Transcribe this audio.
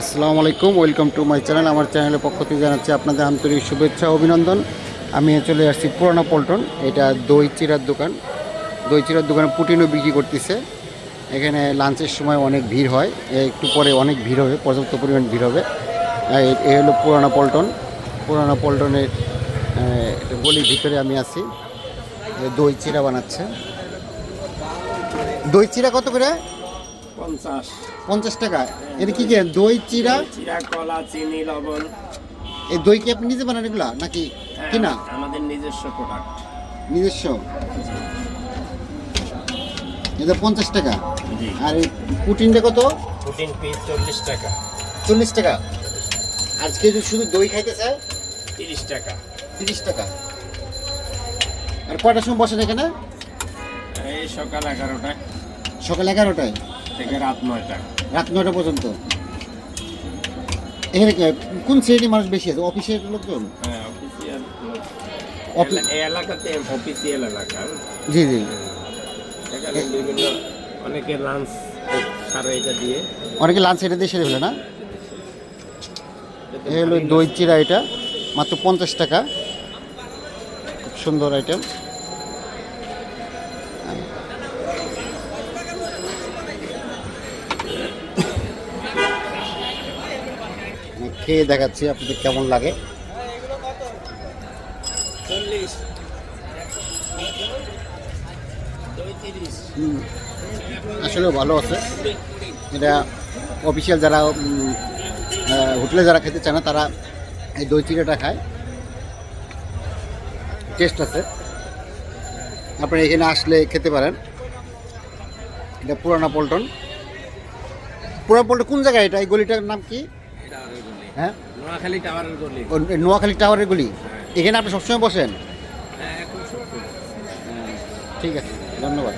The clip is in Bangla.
আসসালামু আলাইকুম, ওয়েলকাম টু মাই চ্যানেল। আমার চ্যানেলের পক্ষ থেকে জানাচ্ছি আপনাদের আন্তরিক শুভেচ্ছা অভিনন্দন। আমি চলে আসছি পুরানো পল্টন, এটা দই চিরার দোকান। দই চিরার দোকানে পুটিনও বিক্রি করতেছে। এখানে লাঞ্চের সময় অনেক ভিড় হয়, একটু পরে অনেক ভিড় হবে, পর্যাপ্ত পরিমাণ ভিড় হবে। এ- হলো পুরানো পল্টন। পুরানো পল্টনের গলির ভিতরে আমি আছি। দই চিরা বানাচ্ছে। দই চিরা কত করে? পঞ্চাশ। পঞ্চাশ টাকা। এটা কি কি দই চিরা চিরা কলা চিনি লবণ। এই দই কি আপনি নিজে বানান এগুলা নাকি হ্যাঁ, কিনা আমাদের নিজস্ব প্রোডাক্ট নিজস্ব? এটা পঞ্চাশ টাকা। আর এই পুটিনটা কত? প্রোটিন পিস চল্লিশ টাকা। চল্লিশ টাকা। আজকে যদি শুধু দই খাইতে চায় তিরিশ টাকা। তিরিশ টাকা। আর কয়টার সময় বসেন এখানে? এই সকাল এগারোটায়। সকাল এগারোটায়। থেকে রাত নয়টা। রাত নয়টা পর্যন্ত? এখানে কোন শ্রেণির মানুষ বেশি আছে? অফিসের লোকজন? হ্যাঁ অফিসিয়াল। এলাকাতে অফিসিয়াল এলাকা। জি জি। এখানে বিভিন্ন অনেকে লাঞ্চ সারে এটা দিয়ে। অনেকে লাঞ্চ এটা দিয়ে সেরে ফেলে না? হলো দই চিরা এটা। মাত্র পঞ্চাশ টাকা। খুব সুন্দর আইটেম খেয়ে দেখাচ্ছি আপনাদের কেমন লাগে। আসলেও ভালো আছে। এটা অফিসিয়াল যারা হোটেলে যারা খেতে চায় না তারা এই দই চিড়াটা খায়। টেস্ট আছে। আপনারা এখানে আসলে খেতে পারেন। এটা পুরানা পল্টন। পুরানা পল্টন কোন জায়গায় এটা? এই গলিটার নাম কি? হ্যাঁ? নোয়াখালী টাওয়ারের গলি। নোয়াখালী টাওয়ারের গলি? এখানে আপনি সবসময় বসেন? হ্যাঁ ঠিক আছে ধন্যবাদ।